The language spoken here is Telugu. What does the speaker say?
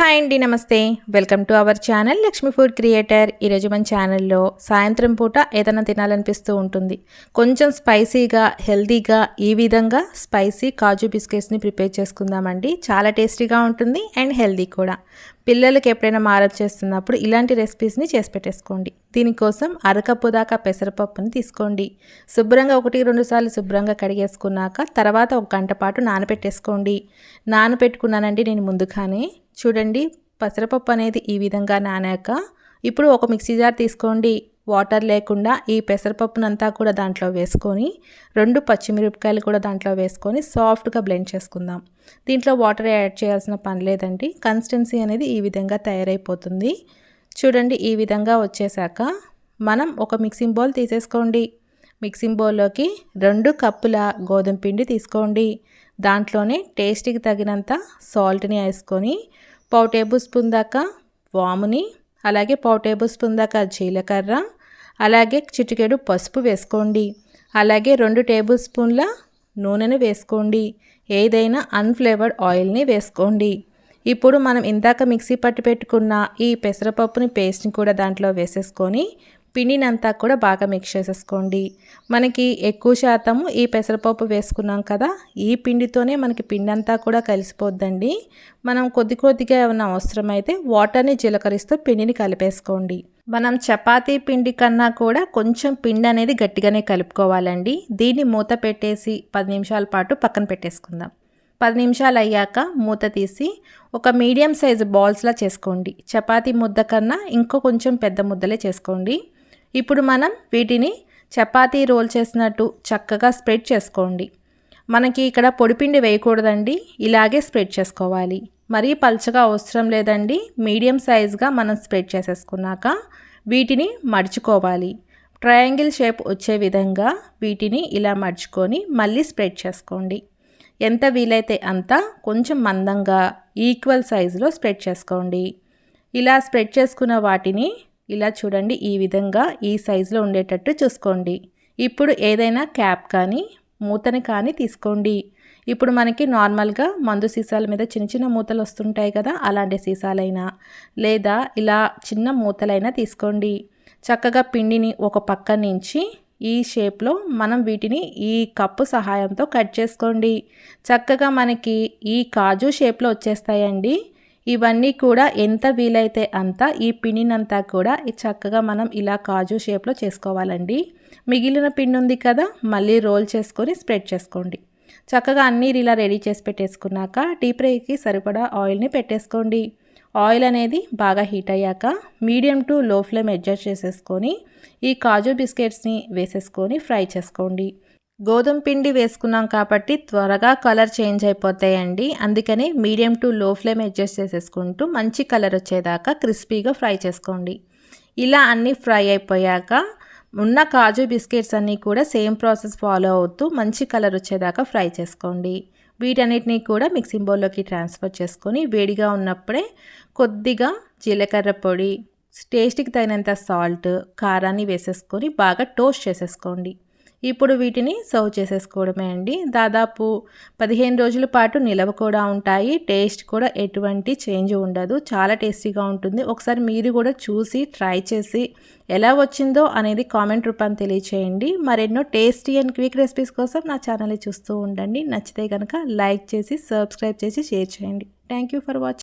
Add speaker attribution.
Speaker 1: హాయ్ అండి నమస్తే. Welcome to our channel Lakshmi food creator. ఈరోజు మన ఛానల్లో సాయంత్రం పూట ఏదైనా తినాలనిపిస్తూ ఉంటుంది. కొంచెం స్పైసీగా హెల్తీగా ఈ విధంగా స్పైసీ కాజు బిస్కెట్స్ని ప్రిపేర్ చేసుకుందామండి. చాలా టేస్టీగా ఉంటుంది అండ్ హెల్దీ కూడా. పిల్లలకి ఎప్పుడైనా మారప్ చేస్తున్నప్పుడు ఇలాంటి రెసిపీస్ని చేసి పెట్టేసుకోండి. దీనికోసం అరకప్పు దాకా పెసరపప్పుని తీసుకోండి. శుభ్రంగా ఒకటి రెండు సార్లు శుభ్రంగా కడిగేసుకున్నాక తర్వాత ఒక గంట పాటు నానబెట్టేసుకోండి. నానబెట్టుకున్నానండి నేను ముందుగానే. చూడండి పెసరపప్పు అనేది ఈ విధంగా నానాక ఇప్పుడు ఒక మిక్సీ జార్ తీసుకోండి. వాటర్ లేకుండా ఈ పెసరపప్పునంతా కూడా దాంట్లో వేసుకొని రెండు పచ్చిమిరపకాయలు కూడా దాంట్లో వేసుకొని సాఫ్ట్గా బ్లెండ్ చేసుకుందాం. దీంట్లో వాటర్ యాడ్ చేయాల్సిన పని లేదండి. కన్సిస్టెన్సీ అనేది ఈ విధంగా తయారైపోతుంది. చూడండి ఈ విధంగా వచ్చేసాక మనం ఒక మిక్సింగ్ బౌల్ తీసేసుకోండి. మిక్సింగ్ బౌల్లోకి రెండు కప్పుల గోధుమ పిండి తీసుకోండి. దాంట్లోనే టేస్ట్కి తగినంత సాల్ట్ని వేసుకొని పావు టేబుల్ స్పూన్ దాకా వాముని అలాగే పావు టేబుల్ స్పూన్ దాకా జీలకర్ర అలాగే చిటికెడు పసుపు వేసుకోండి. అలాగే రెండు టేబుల్ స్పూన్ల నూనెను వేసుకోండి. ఏదైనా అన్ఫ్లేవర్డ్ ఆయిల్ని వేసుకోండి. ఇప్పుడు మనం ఇందాక మిక్సీ పట్టి పెట్టుకున్న ఈ పెసరపప్పుని పేస్ట్ని కూడా దాంట్లో వేసేసుకొని పిండినంతా కూడా బాగా మిక్స్ చేసేసుకోండి. మనకి ఎక్కువ శాతము ఈ పెసరపప్పు వేసుకున్నాం కదా ఈ పిండితోనే మనకి పిండి అంతా కూడా కలిసిపోద్దండి. మనం కొద్ది కొద్దిగా ఏమైనా అవసరమైతే వాటర్ని జీలకరిస్తూ పిండిని కలిపేసుకోండి. మనం చపాతీ పిండి కన్నా కూడా కొంచెం పిండి అనేది గట్టిగానే కలుపుకోవాలండి. దీన్ని మూత పెట్టేసి పది నిమిషాల పాటు పక్కన పెట్టేసుకుందాం. పది నిమిషాలు అయ్యాక మూత తీసి ఒక మీడియం సైజు బాల్స్లా చేసుకోండి. చపాతీ ముద్ద కన్నా ఇంకో కొంచెం పెద్ద ముద్దలే చేసుకోండి. ఇప్పుడు మనం వీటిని చపాతీ రోల్ చేసినట్టు చక్కగా స్ప్రెడ్ చేసుకోండి. మనకి ఇక్కడ పొడిపిండి వేయకూడదండి. ఇలాగే స్ప్రెడ్ చేసుకోవాలి. మరీ పల్చగా అవసరం లేదండి. మీడియం సైజ్గా మనం స్ప్రెడ్ చేసేసుకున్నాక వీటిని మడుచుకోవాలి. ట్రయాంగిల్ షేప్ వచ్చే విధంగా వీటిని ఇలా మడుచుకొని మళ్ళీ స్ప్రెడ్ చేసుకోండి. ఎంత వీలైతే అంత కొంచెం మందంగా ఈక్వల్ సైజులో స్ప్రెడ్ చేసుకోండి. ఇలా స్ప్రెడ్ చేసుకున్న వాటిని ఇలా చూడండి ఈ విధంగా ఈ సైజులో ఉండేటట్టు చూసుకోండి. ఇప్పుడు ఏదైనా క్యాప్ కానీ మూతని కానీ తీసుకోండి. ఇప్పుడు మనకి నార్మల్గా మందు సీసాల మీద చిన్న చిన్న మూతలు వస్తుంటాయి కదా అలాంటి సీసాలైనా లేదా ఇలా చిన్న మూతలైనా తీసుకోండి. చక్కగా పిండిని ఒక పక్క నుంచి ఈ షేప్లో మనం వీటిని ఈ కప్పు సహాయంతో కట్ చేసుకోండి. చక్కగా మనకి ఈ కాజు షేప్లో వచ్చేస్తాయండి. ఇవన్నీ కూడా ఎంత వీలైతే అంత ఈ పిండినంతా కూడా చక్కగా మనం ఇలా కాజు షేప్లో చేసుకోవాలండి. మిగిలిన పిండి ఉంది కదా మళ్ళీ రోల్ చేసుకొని స్ప్రెడ్ చేసుకోండి. చక్కగా అన్నీ ఇలా రెడీ చేసి పెట్టేసుకున్నాక డీప్ ఫ్రైకి సరిపడా ఆయిల్ని పెట్టేసుకోండి. ఆయిల్ అనేది బాగా హీట్ అయ్యాక medium to low flame adjust చేసేసుకొని ఈ కాజు బిస్కెట్స్ని వేసేసుకొని ఫ్రై చేసుకోండి. గోధుమ పిండి వేసుకున్నాం కాబట్టి త్వరగా కలర్ చేంజ్ అయిపోతాయండి. అందుకని medium to low flame adjust చేసేసుకుంటూ మంచి కలర్ వచ్చేదాకా క్రిస్పీగా ఫ్రై చేసుకోండి. ఇలా అన్నీ ఫ్రై అయిపోయాక ఉన్న కాజు బిస్కెట్స్ అన్నీ కూడా సేమ్ ప్రాసెస్ ఫాలో అవుతూ మంచి కలర్ వచ్చేదాకా ఫ్రై చేసుకోండి. వీటన్నిటినీ కూడా మిక్సింగ్ బౌల్లోకి ట్రాన్స్ఫర్ చేసుకొని వేడిగా ఉన్నప్పుడే కొద్దిగా జీలకర్ర పొడి టేస్ట్కి తగినంత సాల్ట్ కారాన్ని వేసేసుకొని బాగా టోస్ట్ చేసేసుకోండి. ఇప్పుడు వీటిని సర్వ్ చేసేసుకోవడమే అండి. దాదాపు పదిహేను రోజుల పాటు నిలవ కూడా ఉంటాయి. టేస్ట్ కూడా ఎటువంటి చేంజ్ ఉండదు. చాలా టేస్టీగా ఉంటుంది. ఒకసారి మీరు కూడా చూసి ట్రై చేసి ఎలా వచ్చిందో అనేది కామెంట్ రూపాన్ని తెలియచేయండి. మరెన్నో టేస్టీ అండ్ క్విక్ రెసిపీస్ కోసం నా ఛానల్ని చూస్తూ ఉండండి. నచ్చితే కనుక లైక్ చేసి సబ్స్క్రైబ్ చేసి షేర్ చేయండి. Thank for watching